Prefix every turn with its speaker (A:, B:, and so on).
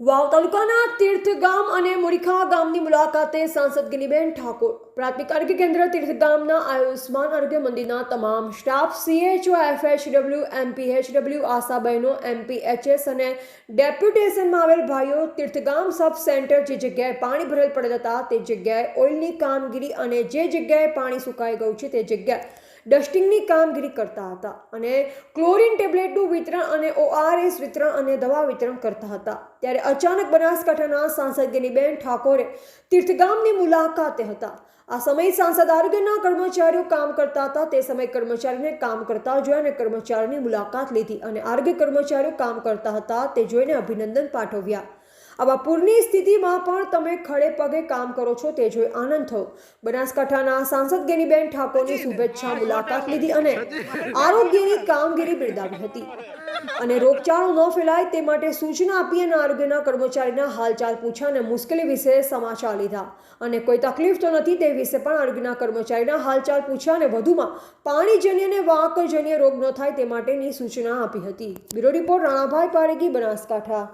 A: તાલુકાના તીર્થગામ અને મુરીખા ગામની મુલાકાતે સાંસદ ગિનીબેન ઠાકોર. પ્રાથમિક આરોગ્ય કેન્દ્ર તીર્થગામના આયુષ્માન આરોગ્ય મંદિરના તમામ સ્ટાફ સીએચઓ એફએચડબલ્યુ એમપીએચડબલ્યુ આશાબહેનો એમપીએચએસ અને ડેપ્યુટેશનમાં આવેલ ભાઈઓ તીર્થગામ સબ સેન્ટર જે જગ્યાએ પાણી ભરેલ પડેલ હતા તે જગ્યાએ ઓઇલની કામગીરી અને જે જગ્યાએ પાણી સુકાઈ ગયું છે તે જગ્યાએ ડસ્ટિંગની કામગીરી કરતા હતા અને ક્લોરીન ટેબ્લેટનું વિતરણ અને ઓઆરએસ વિતરણ અને દવા વિતરણ કરતા હતા. ત્યારે અચાનક બનાસકાંઠાના સાંસદ ગેનીબેન ઠાકોરે તીર્થગામની મુલાકાતે હતા. આ સમયે સાંસદ આરોગ્યના કર્મચારીઓ કામ કરતા હતા. તે સમયે કર્મચારીને કામ કરતા જોયા અને કર્મચારીની મુલાકાત લીધી અને આરોગ્ય કર્મચારીઓ કામ કરતા હતા. તે જોઈને અભિનંદન પાઠવ્યા. આવા પૂરની સ્થિતિમાં પણ તમે ખડે પગે કામ કરો છો તે જોઈ આનંદ થયો. બનાસકાંઠાના સાંસદ ગેનીબેન ઠાકોરની શુભેચ્છા મુલાકાત લીધી અને આરોગ્યની કામગીરી બિરદાવી હતી. અને રોગચાળો ન ફેલાય તે માટે સૂચના આપી અને આરોગ્યના કર્મચારીના હાલચાલ પૂછ્યા અને મુશ્કેલી વિશે સમાચાર લીધા. અને કોઈ તકલીફ તો નથી તે વિશે પણ આરોગ્યના કર્મચારીના હાલચાલ પૂછ્યા અને વધુમાં પાણીજન્ય અને વાહકજન્ય રોગ ન થાય તે માટેની સૂચના આપી હતી. Bureau report Ranabhai Paregi Banaskantha.